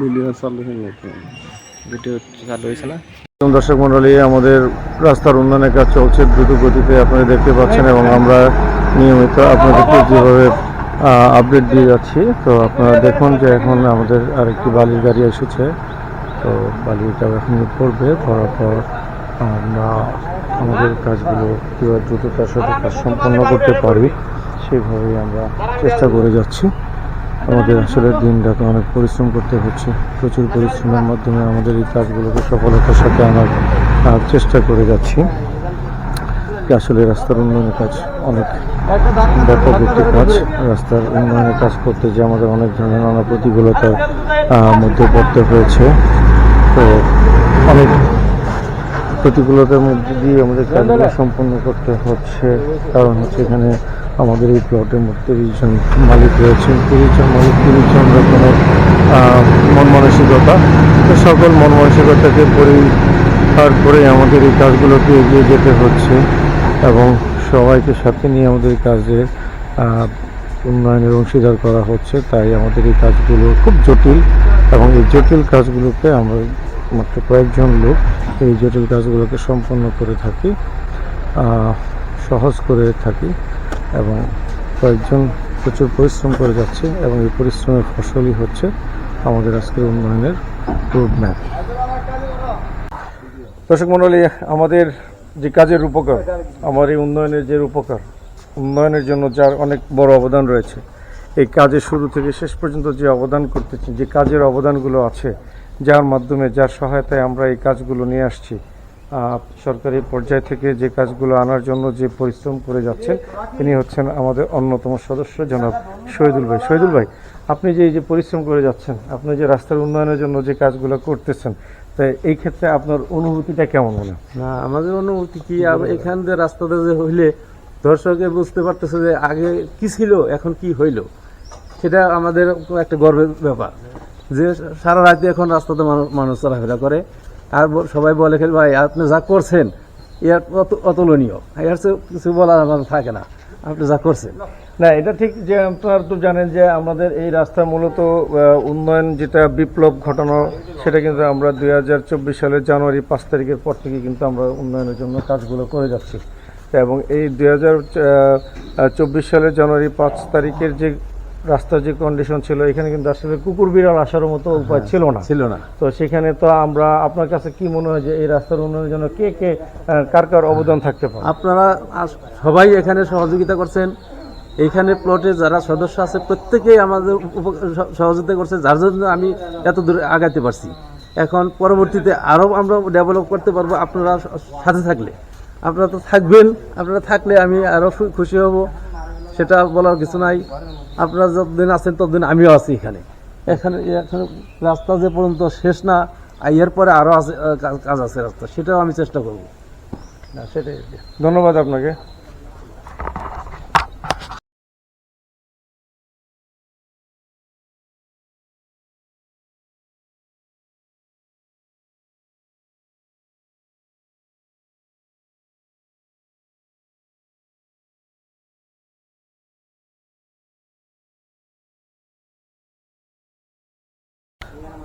Video হয়ে হয়েছে দর্শক মন্ডলী, আমাদের রাস্তার উন্নয়নের কাজ চলছে দ্রুত গতিতে, আপনারা দেখতে পাচ্ছেন এবং আমরা নিয়মিত আপনাদেরকে যেভাবে আপডেট দিয়ে যাচ্ছি, তো আপনারা দেখুন যে এখন আমাদের আরেকটি বালির গাড়ি এসেছে। তো বালিটা এখন পড়বে, পড়ার পর আমরা আমাদের কাজগুলো কীভাবে দ্রুততার সাথে কাজ সম্পন্ন করতে পারি, সেভাবেই আমরা চেষ্টা করে যাচ্ছি। আমাদের আসলে দিন রাতে অনেক পরিশ্রম করতে হচ্ছে। প্রচুর পরিশ্রমের মাধ্যমে আমাদের এই কাজগুলোকে সফলতার সাথে আনার চেষ্টা করে যাচ্ছি। আসলে রাস্তার উন্নয়নের কাজ অনেক ব্যাপক একটি কাজ। রাস্তার উন্নয়নের কাজ করতে যে আমাদের অনেক ধরনের নানা প্রতিকূলতার মধ্যে পড়তে হয়েছে। তো অনেক প্রতিকূলতার মধ্যে দিয়ে আমাদের কাজগুলো সম্পন্ন করতে হচ্ছে। কারণ হচ্ছে এখানে আমাদের এই প্লটের মধ্যে তিরিশ জন মালিক রয়েছেন। তিরিশ জন মালিক তিরিশ জন রকমের মন মানসিকতা তো সকল মন মানসিকতাকে পরিহার করে আমাদের এই কাজগুলোকে এগিয়ে যেতে হচ্ছে এবং সবাইকে সাথে নিয়ে আমাদের এই কাজে আহ, উন্নয়নের অংশীদার করা হচ্ছে। তাই আমাদের এই কাজগুলো খুব জটিল এবং এই জটিল কাজগুলোকে আমরা মাত্র কয়েকজন লোক এই জটিল কাজগুলোকে সম্পন্ন করে থাকি সহজ করে থাকি। এবং কয়েকজন প্রচুর পরিশ্রম করে যাচ্ছে এবং এই পরিশ্রমের ফসলই হচ্ছে আমাদের আজকের উন্নয়নের রোড ম্যাপ দর্শক মণ্ডলী, আমাদের যে কাজের উপকার, আমার এই উন্নয়নের যে উপকার, উন্নয়নের জন্য যার অনেক বড় অবদান রয়েছে, এই কাজের শুরু থেকে শেষ পর্যন্ত যে অবদান করতেছি, যে কাজের অবদানগুলো আছে, যার মাধ্যমে, যার সহায়তায় আমরা এই কাজগুলো নিয়ে আসছি সরকারি পর্যায় থেকে যে কাজগুলো আনার জন্য যে পরিশ্রম করে যাচ্ছেন, তিনি হচ্ছেন আমাদের অন্যতম সদস্য জনাব শহীদুল ভাই। শহীদুল ভাই, আপনি যে এই যে পরিশ্রম করে যাচ্ছেন, আপনি যে রাস্তার উন্নয়নের জন্য যে কাজগুলো করতেছেন তাই এই ক্ষেত্রে আপনার অনুভূতিটা কেমন মনে না, আমাদের অনুভূতি কি? এখান দিয়ে রাস্তাতে যে হইলে দর্শকে বুঝতে পারতেছে যে আগে কি ছিল, এখন কি হইল। সেটা আমাদের একটা গর্বের ব্যাপার। যে সারা রাতে এখন রাস্তাতে মানুষ চলাফেরা করে। আর সবাই বলে ভাই, আপনি যা করছেন অত- অতুলনীয়। এর কিছু বলার আমার থাকে না। আপনি যা করছেন। না, এটা ঠিক যে আপনারা তো জানেন যে আমাদের এই রাস্তা মূলত উন্নয়ন যেটা বিপ্লব ঘটানো, সেটা কিন্তু আমরা দুই হাজার চব্বিশ সালের জানুয়ারি পাঁচ তারিখের পর থেকে কিন্তু আমরা উন্নয়নের জন্য কাজগুলো করে যাচ্ছি। এবং এই দুই হাজার চব্বিশ সালের জানুয়ারি পাঁচ তারিখের যে রাস্তার যে কন্ডিশন ছিল এখানে কিন্তু আসলে কুকুর বিড়াল আসার মতো উপায় ছিল না। ছিল না। তো সেখানে তো আমরা আপনার কাছে কি মনে হয় যে এই রাস্তার উন্নয়নের জন্য কে কে কার কার অবদান থাকতে পারে? আপনারা সবাই এখানে সহযোগিতা করছেন। এইখানে প্লটে যারা সদস্য আছে প্রত্যেকেই আমাদের সহযোগিতা করছে যার জন্য আমি এত দূরে আগাতে পারছি। এখন পরবর্তীতে আরও আমরা ডেভেলপ করতে পারব আপনারা সাথে থাকলে। আপনারা তো থাকবেন আপনারা থাকলে আমি আরও খুশি হব। সেটা বলার কিছু নাই। আপনারা যতদিন আছেন ততদিন আমিও আছি এখানে। এখানে এখানে রাস্তা যে পর্যন্ত শেষ না এর পরে আরও আছে কাজ আছে রাস্তা। সেটাও আমি চেষ্টা করব। না, সেটাই। ধন্যবাদ আপনাকে।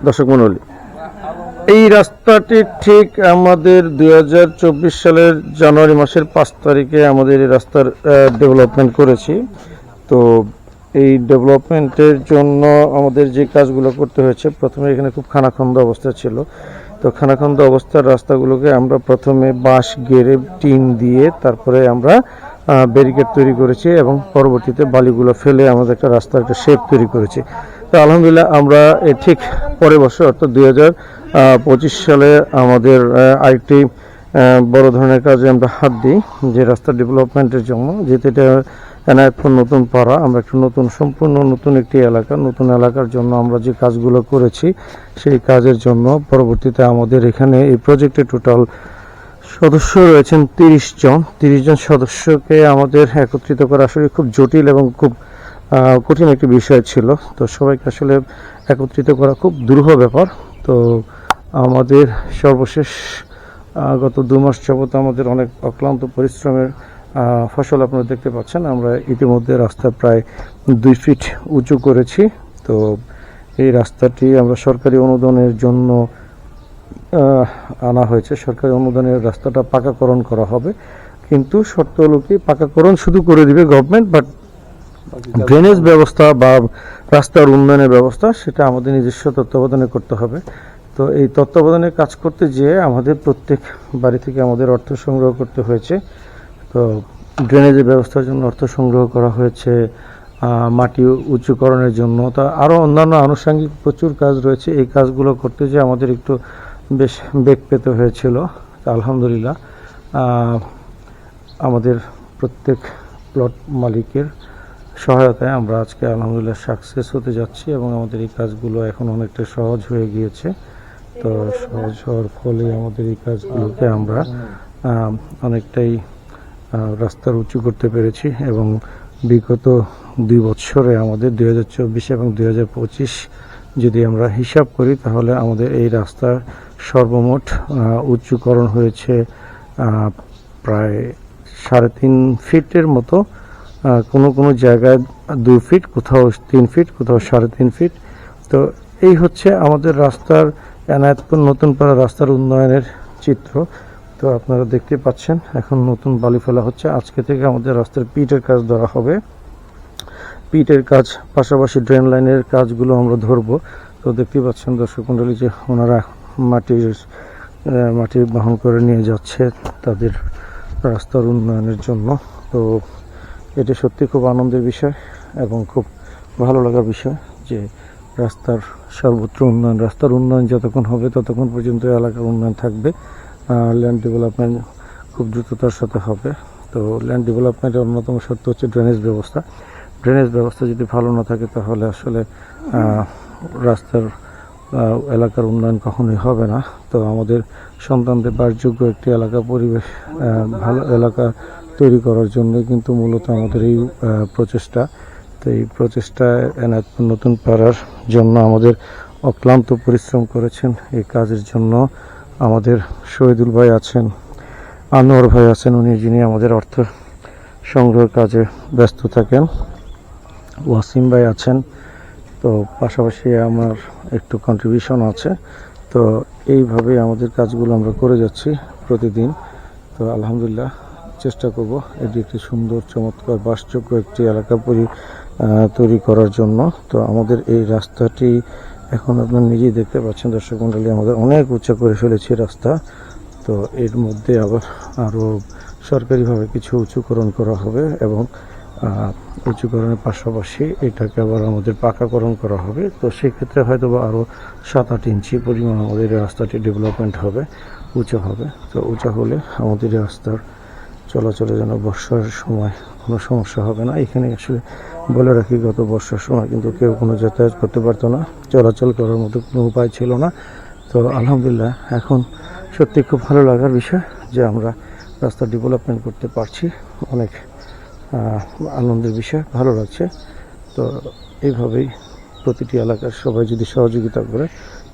দর্শক মন্ডলী, এই রাস্তাটি ঠিক আমাদের দুই সালের জানুয়ারি মাসের পাঁচ তারিখে আমাদের এই রাস্তার ডেভেলপমেন্ট করেছি। তো এই ডেভেলপমেন্টের জন্য আমাদের যে কাজগুলো করতে হয়েছে, প্রথমে এখানে খুব খানাখন্দ অবস্থা ছিল। তো খানাখন্দ অবস্থার রাস্তাগুলোকে আমরা প্রথমে বাঁশ গেড়ে টিন দিয়ে তারপরে আমরা ব্যারিকেড তৈরি করেছি এবং পরবর্তীতে বালিগুলো ফেলে আমাদের একটা রাস্তার একটা শেপ তৈরি করেছে। তো আলহামদুলিল্লাহ আমরা ঠিক পরের বছর, অর্থাৎ দুই হাজার পঁচিশ সালে আমাদের আরেকটি বড় ধরনের কাজে আমরা হাত দিই, যে রাস্তা ডেভেলপমেন্টের জন্য। যেহেতু এটা এনায়তপুর নতুন পাড়া, আমরা একটু নতুন, সম্পূর্ণ নতুন একটি এলাকা, নতুন এলাকার জন্য আমরা যে কাজগুলো করেছি, সেই কাজের জন্য পরবর্তীতে আমাদের এখানে এই প্রজেক্টে টোটাল সদস্য রয়েছেন তিরিশ জন। তিরিশ জন সদস্যকে আমাদের একত্রিত করা আসলে খুব জটিল এবং খুব কঠিন একটি বিষয় ছিল। তো সবাইকে আসলে একত্রিত করা খুব দুরূহ ব্যাপার। তো আমাদের সর্বশেষ গত দু মাস যাবত আমাদের অনেক অক্লান্ত পরিশ্রমের ফসল আপনারা দেখতে পাচ্ছেন। আমরা ইতিমধ্যে রাস্তা প্রায় দুই ফিট উঁচু করেছি। তো এই রাস্তাটি আমরা সরকারি অনুদানের জন্য আনা হয়েছে। সরকারি অনুদানের রাস্তাটা পাকাকরণ করা হবে। কিন্তু শর্ত হলো কি, পাকাকরণ শুধু করে দিবে গভর্নমেন্ট বাট ড্রেনেজ ব্যবস্থা বা রাস্তার উন্নয়নের ব্যবস্থা, সেটা আমাদের নিজস্ব তত্ত্বাবধানে করতে হবে। তো এই তত্ত্বাবধানে কাজ করতে যেয়ে আমাদের প্রত্যেক বাড়ি থেকে আমাদের অর্থ সংগ্রহ করতে হয়েছে। তো ড্রেনেজের ব্যবস্থার জন্য অর্থ সংগ্রহ করা হয়েছে মাটি উঁচুকরণের জন্য। তা আরও অন্যান্য আনুষঙ্গিক প্রচুর কাজ রয়েছে। এই কাজগুলো করতে যে আমাদের একটু বেশ বেগ পেতে হয়েছিল আলহামদুলিল্লাহ আমাদের প্রত্যেক প্লট মালিকের সহায়তায় আমরা আজকে আলহামদুলিল্লাহ সাকসেস হতে যাচ্ছি এবং আমাদের এই কাজগুলো এখন অনেকটা সহজ হয়ে গিয়েছে। তো সহজ হওয়ার ফলে আমাদের এই কাজগুলোকে আমরা অনেকটাই রাস্তার উঁচু করতে পেরেছি এবং বিগত দুই বছরে আমাদের দুই হাজার চব্বিশ এবং দুই হাজার পঁচিশ যদি আমরা হিসাব করি, তাহলে আমাদের এই রাস্তার সর্বমোট উচ্চকরণ হয়েছে প্রায় সাড়ে তিন ফিটের মতো। কোনো কোনো জায়গায় দুই ফিট, কোথাও তিন ফিট, কোথাও সাড়ে তিন ফিট। তো এই হচ্ছে আমাদের রাস্তার এনায়তপুর নতুন পাড়া রাস্তার উন্নয়নের চিত্র। তো আপনারা দেখতে পাচ্ছেন, এখন নতুন বালি ফেলা হচ্ছে। আজকে থেকে আমাদের রাস্তার পিটের কাজ ধরা হবে। পিটের কাজ, পাশাপাশি ড্রেন লাইনের কাজগুলো আমরা ধরবো। তো দেখতে পাচ্ছেন দর্শক মণ্ডলী যে ওনারা মাটির মাটি বহন করে নিয়ে যাচ্ছে তাদের রাস্তার উন্নয়নের জন্য। তো এটা সত্যি খুব আনন্দের বিষয় এবং খুব ভালো লাগার বিষয় যে রাস্তার সর্বত্র উন্নয়ন, রাস্তার উন্নয়ন যতক্ষণ হবে ততক্ষণ পর্যন্ত এলাকার উন্নয়ন থাকবে। ল্যান্ড ডেভেলপমেন্ট খুব দ্রুততার সাথে হবে। তো ল্যান্ড ডেভেলপমেন্টের অন্যতম শর্ত হচ্ছে ড্রেনেজ ব্যবস্থা। ড্রেনেজ ব্যবস্থা যদি ভালো না থাকে, তাহলে আসলে রাস্তার এলাকার উন্নয়ন কখনোই হবে না। তো আমাদের সন্তানদের বাসযোগ্য একটি এলাকা পরিবেশ ভালো এলাকা তৈরি করার জন্য কিন্তু মূলত আমাদের এই প্রচেষ্টা। তো এই প্রচেষ্টা এনায়তপুর নতুন পাড়ার জন্য আমাদের অক্লান্ত পরিশ্রম করেছেন। এই কাজের জন্য আমাদের শহীদুল ভাই আছেন, আনোয়ার ভাই আছেন, উনি যিনি আমাদের অর্থ সংগ্রহের কাজে ব্যস্ত থাকেন। ওয়াসিম ভাই আছেন। তো পাশাপাশি আমার একটু কন্ট্রিবিউশন আছে। তো এইভাবে আমাদের কাজগুলো আমরা করে যাচ্ছি প্রতিদিন। তো আলহামদুলিল্লাহ চেষ্টা করব এটি একটি সুন্দর, চমৎকার, বাসযোগ্য একটি এলাকা পরি তৈরি করার জন্য। তো আমাদের এই রাস্তাটি এখন আপনারা নিজেই দেখতে পাচ্ছেন। দর্শক মণ্ডলী আমাদের অনেক উঁচা করে ফেলেছি রাস্তা। তো এর মধ্যে আবার আরও সরকারিভাবে কিছু উঁচুকরণ করা হবে এবং উঁচুকরণের পাশাপাশি এটাকে আবার আমাদের পাকাকরণ করা হবে। তো সেক্ষেত্রে হয়তো বা আরও সাত আট ইঞ্চি পরিমাণ আমাদের রাস্তাটি ডেভেলপমেন্ট হবে, উঁচু হবে। তো উঁচা হলে আমাদের রাস্তার চলাচলে যেন বর্ষার সময় কোনো সমস্যা হবে না। এখানে আসলে বলে রাখি, গত বর্ষার সময় কিন্তু কেউ কোনো যাতায়াত করতে পারতো না। চলাচল করার মতো কোনো উপায় ছিল না। তো আলহামদুলিল্লাহ এখন সত্যি খুব ভালো লাগার বিষয় যে আমরা রাস্তা ডেভেলপমেন্ট করতে পারছি। অনেক আনন্দের বিষয়। ভালো লাগছে। তো এইভাবেই প্রতিটি এলাকার সবাই যদি সহযোগিতা করে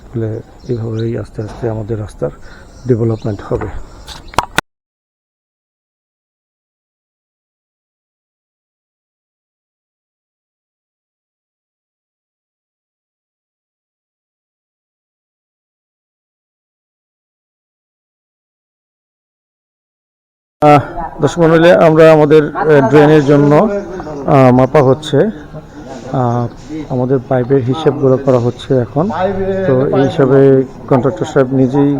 তাহলে এইভাবেই আস্তে আস্তে আমাদের রাস্তার ডেভেলপমেন্ট হবে। আহ, দর্শক মন্ডলী আমরা আমাদের ড্রেনের জন্য মাপা হচ্ছে আমাদের পাইপের হিসাবগুলো করা হচ্ছে এখন। তো এই হিসাবে কন্ট্রাক্টর সাহেব নিজেই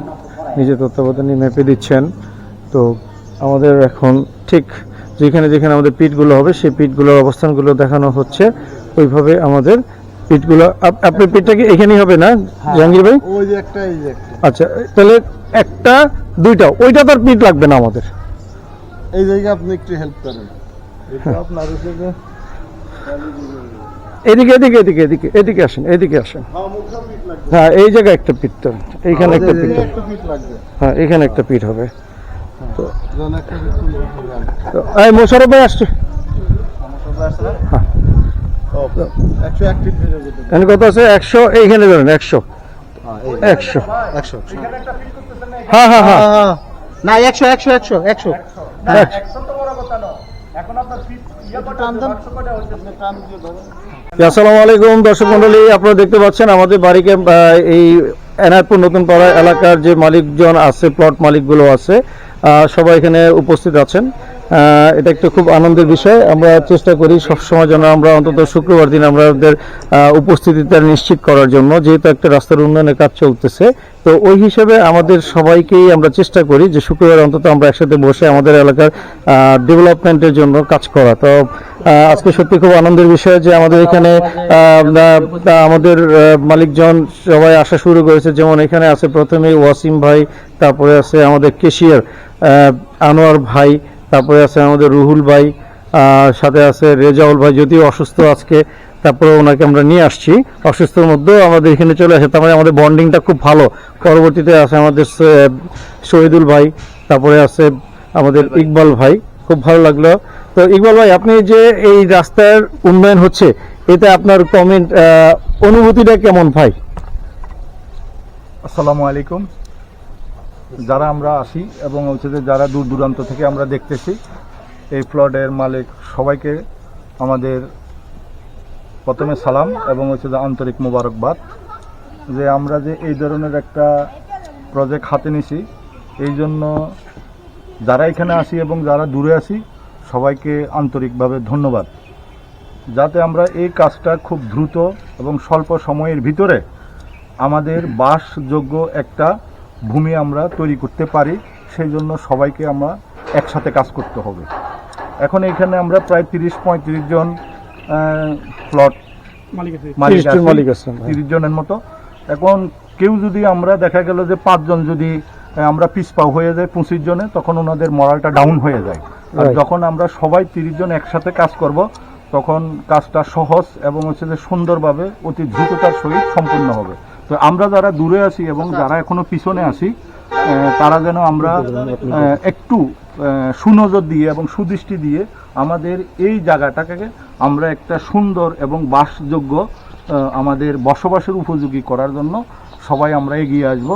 নিজে তত্ত্বাবধানে মেপে দিচ্ছেন। তো আমাদের এখন ঠিক যেখানে যেখানে আমাদের পিটগুলো হবে সেই পিটগুলোর অবস্থানগুলো দেখানো হচ্ছে। ওইভাবে আমাদের পিটগুলো আপ- আপনার পিটটা কি এখানেই হবে না জাহাঙ্গীর ভাই? আচ্ছা তাহলে একটা দুইটা ওইটা তো আর পিট লাগবে না আমাদের। এই জায়গায় আপনি একটু হেল্প করেন। এটা আপনার যে এদিকে এদিকে এদিকে এদিকে এদিকে আসেন এদিকে আসেন। হ্যাঁ মুখা পিট লাগবে। হ্যাঁ এই জায়গায় একটা পিঠ তো এইখানে একটা পিঠ হ্যাঁ এখানে একটা পিঠ হবে। হবে। তো এই মোশারফ ভাই আসছে। হ্যাঁ। হয়ে কত আছে? একশো এইখানে ধরেন একশো। একশো। একশো। হ্যাঁ হ্যাঁ হ্যাঁ। না একশো একশো একশো একশো। আসসালামু আলাইকুম দর্শক মন্ডলী আপনারা দেখতে পাচ্ছেন আমাদের বাড়িকে আহ, এই এনায়তপুর নতুন পাড়া এলাকার যে মালিকজন আছে প্লট মালিকগুলো আছে আহ, সবাই এখানে উপস্থিত আছেন। এটা একটা খুব আনন্দের বিষয়। আমরা চেষ্টা করি সবসময় যেন আমরা অন্তত শুক্রবার দিন আমাদের আহ, উপস্থিতিটা নিশ্চিত করার জন্য যেহেতু একটা রাস্তার উন্নয়নের কাজ চলতেছে। তো ওই হিসেবে আমাদের সবাইকেই আমরা চেষ্টা করি যে শুক্রবার অন্তত আমরা একসাথে বসে আমাদের এলাকার ডেভেলপমেন্টের জন্য কাজ করা। তো আজকে সত্যি খুব আনন্দের বিষয় যে আমাদের এখানে আমাদের মালিকজন সবাই আসা শুরু করেছে। যেমন এখানে আছে প্রথমে ওয়াসিম ভাই তারপরে আছে আমাদের কেশিয়ার আনোয়ার ভাই তারপরে আছে আমাদের রুহুল ভাই সাথে আছে রেজাউল ভাই যদিও অসুস্থ আজকে তারপরে ওনাকে আমরা নিয়ে আসছি। অসুস্থর মধ্যেও আমাদের এখানে চলে আসে তার মানে আমাদের বন্ডিংটা খুব ভালো। পরবর্তীতে আছে আমাদের শহীদুল ভাই তারপরে আছে আমাদের ইকবাল ভাই। খুব ভালো লাগল। তো ইকবাল ভাই আপনি যে এই রাস্তার উন্নয়ন হচ্ছে এতে আপনার কমেন্ট অনুভূতিটা কেমন ভাই? আসসালামু আলাইকুম। যারা আমরা আসি এবং হচ্ছে যে যারা দূর দূরান্ত থেকে আমরা দেখতেছি, এই প্লটের মালিক সবাইকে আমাদের প্রথমে সালাম এবং হচ্ছে যে আন্তরিক মোবারকবাদ যে আমরা যে এই ধরনের একটা প্রজেক্ট হাতে নিছি, এই জন্য যারা এখানে আসি এবং যারা দূরে আসি সবাইকে আন্তরিকভাবে ধন্যবাদ। যাতে আমরা এই কাজটা খুব দ্রুত এবং স্বল্প সময়ের ভিতরে আমাদের বাসযোগ্য একটা ভূমি আমরা তৈরি করতে পারি সেই জন্য সবাইকে আমরা একসাথে কাজ করতে হবে। এখন এখানে আমরা প্রায় তিরিশ পঁয়ত্রিশ জন প্লট মালিক 30 জন মালিক আছেন। তিরিশ জনের মতো। এখন কেউ যদি আমরা দেখা গেল যে পাঁচজন যদি আহ, আমরা পিসপাও হয়ে যায় পঁচিশ জনে তখন ওনাদের মরালটা ডাউন হয়ে যায়। আর যখন আমরা সবাই তিরিশ জন একসাথে কাজ করব তখন কাজটা সহজ এবং হচ্ছে যে সুন্দরভাবে অতি দ্রুততার সহিত সম্পূর্ণ হবে। তো আমরা যারা দূরে আছি এবং যারা এখনও পিছনে আছি তারা যেন আমরা একটু সুনজর দিয়ে এবং সুদৃষ্টি দিয়ে আমাদের এই জায়গাটাকে আমরা একটা সুন্দর এবং বাসযোগ্য আমাদের বসবাসের উপযোগী করার জন্য সবাই আমরা এগিয়ে আসব।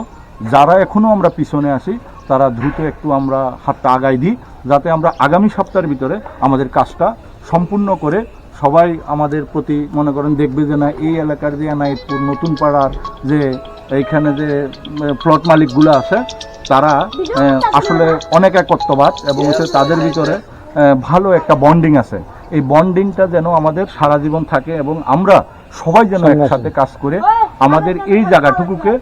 যারা এখনও আমরা পিছনে আসি তারা দ্রুত একটু আমরা হাতটা আগাই দিই যাতে আমরা আগামী সপ্তাহের ভিতরে আমাদের কাজটা সম্পূর্ণ করে সবাই আমাদের প্রতি মনে করেন দেখবে যে না এই এলাকার যে এনায়েতপুর নতুন পাড়ার যে এইখানে যে প্লট মালিকগুলো আছে তারা আসলে অনেক একত্ববাদ এবং হচ্ছে তাদের ভিতরে ভালো একটা বন্ডিং আছে। এই বন্ডিংটা যেন আমাদের সারা জীবন থাকে এবং আমরা সবাই যেন একসাথে কাজ করে আমাদের এই জায়গাটুকুকে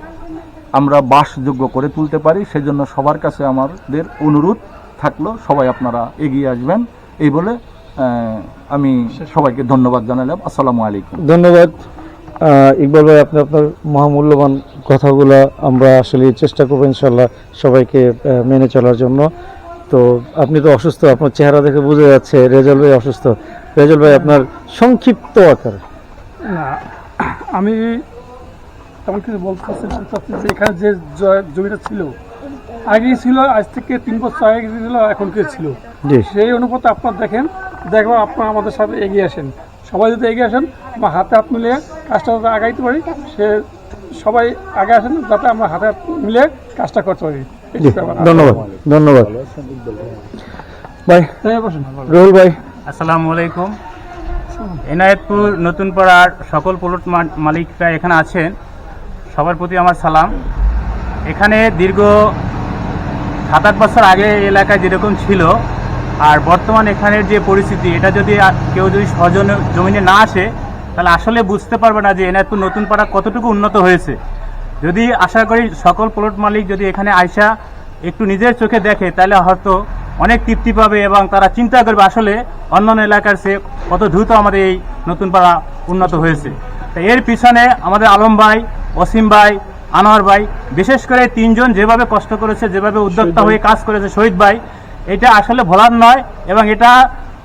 আমরা বাসযোগ্য করে তুলতে পারি সেজন্য সবার কাছে আমাদের অনুরোধ থাকল সবাই আপনারা এগিয়ে আসবেন এই বলে আমি সবাইকে ধন্যবাদ জানালাম। আসসালামু আলাইকুম। ধন্যবাদ। ইকবাল ভাই আপনি আপনার মহামূল্যবান কথাগুলো আমরা আসলে চেষ্টা করব ইনশাল্লাহ সবাইকে মেনে চলার জন্য। তো আপনি তো অসুস্থ আপনার চেহারা দেখে বোঝা যাচ্ছে রেজাল ভাই অসুস্থ। রেজাল ভাই আপনার সংক্ষিপ্ত আকার। না আমি তেমন কিছু বলতে চাচ্ছি যে এখানে যে জমিটা ছিল আগেই ছিল আজ থেকে তিন বছর আগে ছিল এখন কে ছিল? সেই অনুপাতে আপনার দেখেন দেখব আপনার আমাদের সাথে এগিয়ে আসেন। সবাই যদি এগিয়ে আসেন আমরা হাতে হাত মিলিয়ে কাজটা যাতে আগাইতে পারি সে সবাই আগে আসেন যাতে আমরা হাতে হাত মিলিয়ে কাজটা করতে পারি। ধন্যবাদ ধন্যবাদ। ভাই হ্যাঁ, ভাই। আসসালামু আলাইকুম। এনায়েতপুর নতুন পাড়ার সকল প্লট মা- মালিকরা এখানে আছেন। সবার প্রতি আমার সালাম। এখানে দীর্ঘ সাত আট বছর আগে এলাকায় যেরকম ছিল আর বর্তমান এখানের যে পরিস্থিতি এটা যদি কেউ যদি সজন জমিনে না আসে তাহলে আসলে বুঝতে পারবে না যে এনায়েতপুর নতুন পাড়া কতটুকু উন্নত হয়েছে। যদি আশা করি সকল প্লট মালিক যদি এখানে আইসা একটু নিজের চোখে দেখে তাহলে হয়তো অনেক তৃপ্তি পাবে এবং তারা চিন্তা করবে আসলে অন্যান্য এলাকার সে কত দ্রুত আমাদের এই নতুন পাড়া উন্নত হয়েছে। তো এর পিছনে আমাদের আলম ভাই অসীম ভাই আনোয়ার ভাই বিশেষ করে তিনজন যেভাবে কষ্ট করেছে যেভাবে উদ্যোক্তা হয়ে কাজ করেছে শহীদ ভাই এটা আসলে ভোলার নয়, এবং এটা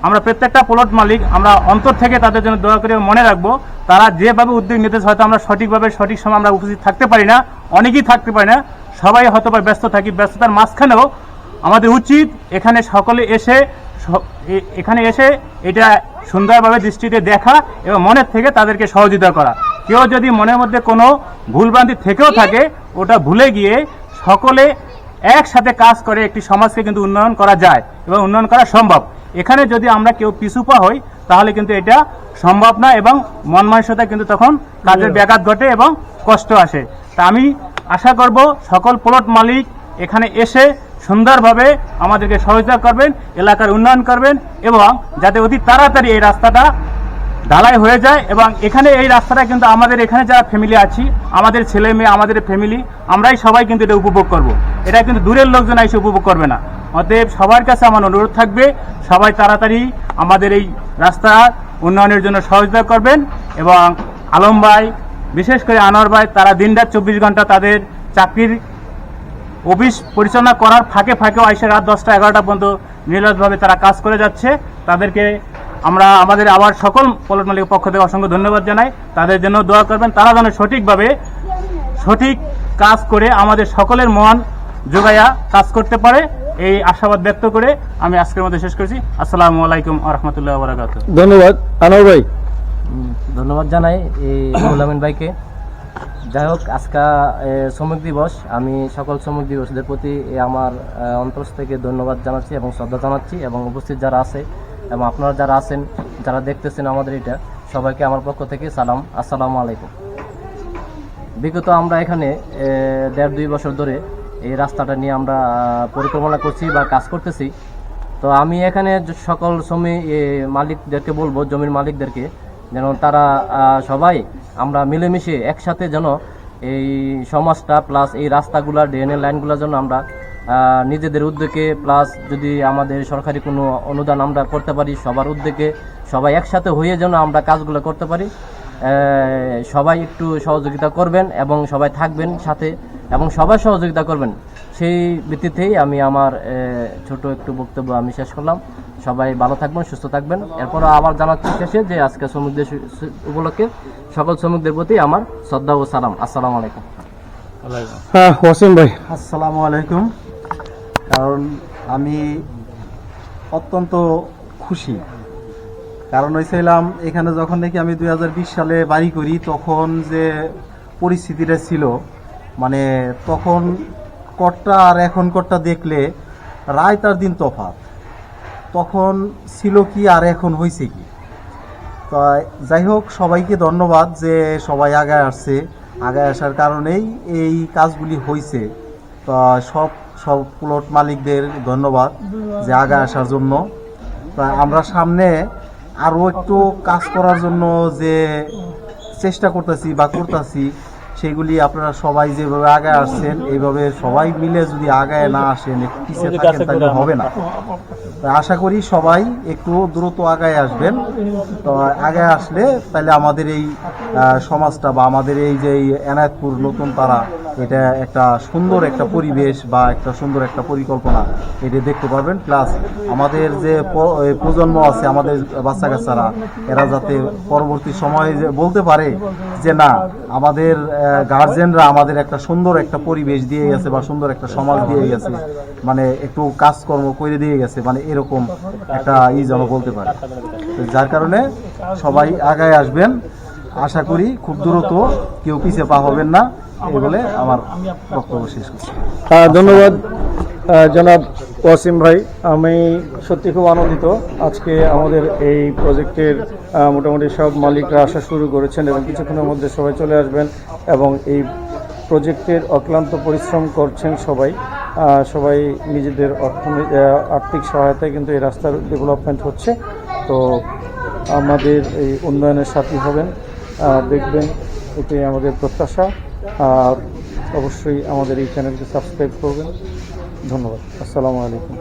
আমরা প্রত্যেকটা প্লট মালিক, আমরা অন্তর থেকে তাদের জন্য দয়া করে মনে রাখব, তারা যেভাবে উদ্যোগ নিতেছে হয়তো আমরা সঠিকভাবে, সঠিক সময় আমরা উপস্থিত থাকতে পারি না, অনেকেই থাকতে পারি না, সবাই হয়তো বা ব্যস্ত থাকি, ব্যস্ততার মাঝখানেও। আমাদের উচিত এখানে সকলে এসে এখানে এসে এটা সুন্দরভাবে দৃষ্টিতে দেখা এবং মনের থেকে তাদেরকে সহযোগিতা করা। কেউ যদি মনের মধ্যে কোনো ভুলভ্রান্তি থেকেও থাকে, ওটা ভুলে গিয়ে সকলে একসাথে কাজ করে একটি সমাজকে কিন্তু উন্নয়ন করা যায় এবং উন্নয়ন করা সম্ভব। এখানে যদি আমরা কেউ পিছুপা হই তাহলে কিন্তু এটা সম্ভব না এবং মন মানসিকতা কিন্তু তখন কাজের ব্যাঘাত ঘটে এবং কষ্ট আসে। তা আমি আশা করব সকল প্লট মালিক এখানে এসে সুন্দরভাবে আমাদেরকে সহযোগিতা করবেন এলাকার উন্নয়ন করবেন এবং যাতে অতি তাড়াতাড়ি এই রাস্তাটা ঢালাই হয়ে যায় এবং এখানে এই রাস্তাটা কিন্তু আমাদের এখানে যারা ফ্যামিলি আছি, আমাদের ছেলে মেয়ে, আমাদের ফ্যামিলি আমরাই সবাই কিন্তু এটা উপভোগ করব। এটা কিন্তু দূরের লোকজন এসে উপভোগ করবে না অতএব সবার কাছে আমার অনুরোধ থাকবে, সবাই তাড়াতাড়ি আমাদের এই রাস্তা উন্নয়নের জন্য সহযোগিতা করবেন এবং আলম ভাই, বিশেষ করে আনোয়ার ভাই, তারা দিনরাত চব্বিশ ঘণ্টা তাদের চাকরির অফিস পরিচালনা করার ফাঁকে ফাঁকেও আইসে রাত দশটা, এগারোটা পর্যন্ত নিরলসভাবে তারা কাজ করে যাচ্ছে তাদেরকে আমরা আমাদের আবার সকল পলট মালিকের পক্ষ থেকে অসংখ্য ধন্যবাদ জানাই। তাদের জন্য দোয়া করবেন তারা যেন সঠিকভাবে সঠিক কাজ করে আমাদের সকলের মন যোগাইয়া কাজ করতে পারে এই আশাবাদ ব্যক্ত করে আমি আজকের মধ্যে শেষ করছি। আসসালামু আলাইকুম আ রহমতুল্লাহ বারাকাত ধন্যবাদ। আনোয়ার ভাই। ধন্যবাদ জানাই এই রুহুল ভাইকে। যাই হোক আজকা শ্রমিক দিবস। আমি সকল শ্রমিক দিবসদের প্রতি আমার অন্তর থেকে ধন্যবাদ জানাচ্ছি এবং শ্রদ্ধা জানাচ্ছি এবং উপস্থিত যারা আছে এবং আপনারা যারা আছেন যারা দেখতেছেন আমাদের এটা সবাইকে আমার পক্ষ থেকে সালাম। আসসালামু আলাইকুম। বিগত আমরা এখানে দেড় দুই বছর ধরে এই রাস্তাটা নিয়ে আমরা পরিকল্পনা করছি বা কাজ করতেছি। তো আমি এখানে সকল শ্রমি এ, মালিকদেরকে বলব জমির মালিকদেরকে যেন তারা সবাই আমরা মিলেমিশে একসাথে যেন এই সমাজটা প্লাস এই রাস্তাগুলা ড্রেনের লাইনগুলো যেন আমরা নিজেদের উদ্যোগে প্লাস যদি আমাদের সরকারি কোনো অনুদান আমরা করতে পারি সবার উদ্যোগে সবাই একসাথে হয়ে যেন আমরা কাজগুলো করতে পারি সবাই একটু সহযোগিতা করবেন এবং সবাই থাকবেন সাথে এবং সবাই সহযোগিতা করবেন। সেই ভিত্তিতেই আমি আমার ছোট একটু বক্তব্য আমি শেষ করলাম। সবাই ভালো থাকবেন সুস্থ থাকবেন। এরপর আবার জানাচ্ছি শেষে যে আজকে শ্রমিকদের উপলক্ষে সকল শ্রমিকদের প্রতি আমার শ্রদ্ধা ও সালাম। আসসালামু আলাইকুম। হ্যাঁ ওয়াসিম ভাই। আসসালামু আলাইকুম। কারণ আমি অত্যন্ত খুশি। কারণ হয়েছিলাম এখানে যখন নাকি আমি দু হাজার বিশ সালে বাড়ি করি, তখন যে পরিস্থিতিটা ছিল মানে তখন করটা আর এখন করটা দেখলে রায় তার দিন তফাৎ। তখন ছিল কি আর এখন হয়েছে কি? তো যাই হোক, সবাইকে ধন্যবাদ যে সবাই আগায় আসছে। আগায় আসার কারণেই এই কাজগুলি হয়েছে তো সব সব প্লট মালিকদের ধন্যবাদ যে আগে আসার জন্য। তা আমরা সামনে আরও একটু কাজ করার জন্য যে চেষ্টা করতেছি বা করতেছি সেগুলি আপনারা সবাই যেভাবে আগায় আসছেন এইভাবে সবাই মিলে যদি আগায় না আসেন একটু পিছিয়ে থাকেন তাহলে হবে না। আশা করি সবাই একটু দ্রুত আগায় আসবেন। তো আগায় আসলে তাহলে আমাদের এই সমাজটা বা আমাদের এই যে এনায়তপুর নতুন পাড়া এটা একটা সুন্দর একটা পরিবেশ বা একটা সুন্দর একটা পরিকল্পনা এটা দেখতে পারবেন। প্লাস আমাদের যে প্রজন্ম আছে, আমাদের বাচ্চা কাচ্চারা, এরা যাতে পরবর্তী সময়ে বলতে পারে যে না, আমাদের গার্জেনরা আমাদের একটা সুন্দর একটা পরিবেশ দিয়ে গেছে বা সুন্দর একটা সমাজ দিয়ে গেছে মানে একটু কাজকর্ম করে দিয়ে গেছে মানে এরকম একটা ই যেন বলতে পারে। যার কারণে সবাই আগায় আসবেন। আশা করি খুব দ্রুত কেউ পিছিয়ে পা হবেন না। এই আমার বক্তব্য শেষ করছি। ধন্যবাদ জনাব ওয়াসিম ভাই। আমি সত্যি খুব আনন্দিত আজকে আমাদের এই প্রজেক্টের মোটামুটি সব মালিকরা আসা শুরু করেছেন এবং কিছুক্ষণের মধ্যে সবাই চলে আসবেন এবং এই প্রজেক্টের অক্লান্ত পরিশ্রম করছেন সবাই। সবাই নিজেদের আর্থিক সহায়তায় কিন্তু এই রাস্তার ডেভেলপমেন্ট হচ্ছে। তো আমাদের এই উন্নয়নের সাথী হবেন দেখবেন, এটাই আমাদের প্রত্যাশা। আর অবশ্যই আমাদের এই চ্যানেলকে সাবস্ক্রাইব করবেন। ধন্যবাদ। আসসালামু আলাইকুম।